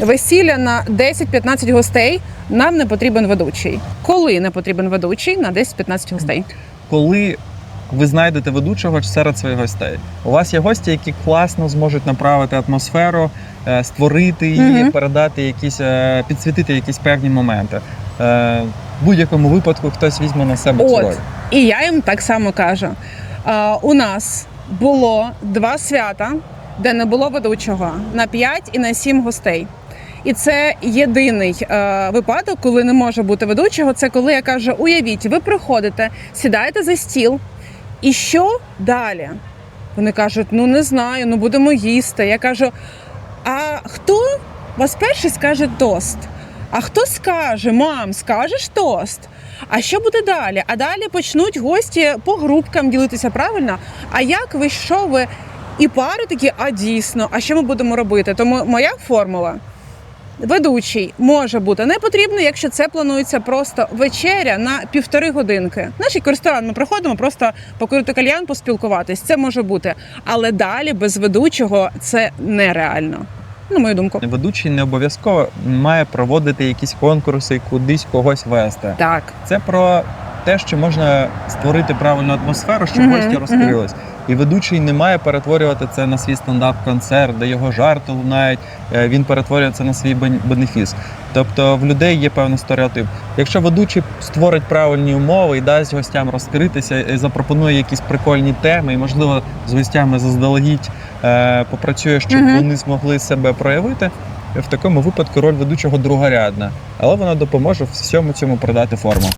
Весілля на 10-15 гостей нам не потрібен ведучий. Коли не потрібен ведучий на 10-15 гостей? Коли ви знайдете ведучого серед своїх гостей, у вас є гості, які класно зможуть направити атмосферу, е, створити її, Мгм. передати якісь, е, підсвітити якісь певні моменти. Е, В будь-якому випадку хтось візьме на себе цю От. роль. І я їм так само кажу: у нас було два свята, де не було ведучого на 5 і на 7 гостей. І це єдиний е, випадок, коли не може бути ведучого. Це коли я кажу: уявіть, ви приходите, сідаєте за стіл, і що далі? Вони кажуть: ну не знаю, ну будемо їсти. Я кажу: а хто вас перший скаже тост? А хто скаже, мам, скажеш тост? А що буде далі? А далі почнуть гості по групкам ділитися правильно. А як ви що ви? І пари такі, а дійсно, а що ми будемо робити? Тому моя формула. Ведучий може бути не потрібний, якщо це планується просто вечеря на півтори годинки. Наш як ресторан ми приходимо просто покурити кальян, поспілкуватись. Це може бути. Але далі без ведучого це нереально. На мою думку. Ведучий не обов'язково має проводити якісь конкурси, кудись когось вести. Так. Це про те, що можна створити правильну атмосферу, щоб Мгм, гості розкрились. І ведучий не має перетворювати це на свій стендап-концерт, де його жарти лунають. е, Він перетворює це на свій бенефіс. Тобто в людей є певний стереотип. Якщо ведучий створить правильні умови і дасть гостям розкритися, і запропонує якісь прикольні теми, і можливо з гостями заздалегідь е, попрацює, щоб Мгм. вони змогли себе проявити. В такому випадку роль ведучого другорядна, але вона допоможе всьому цьому продати форму.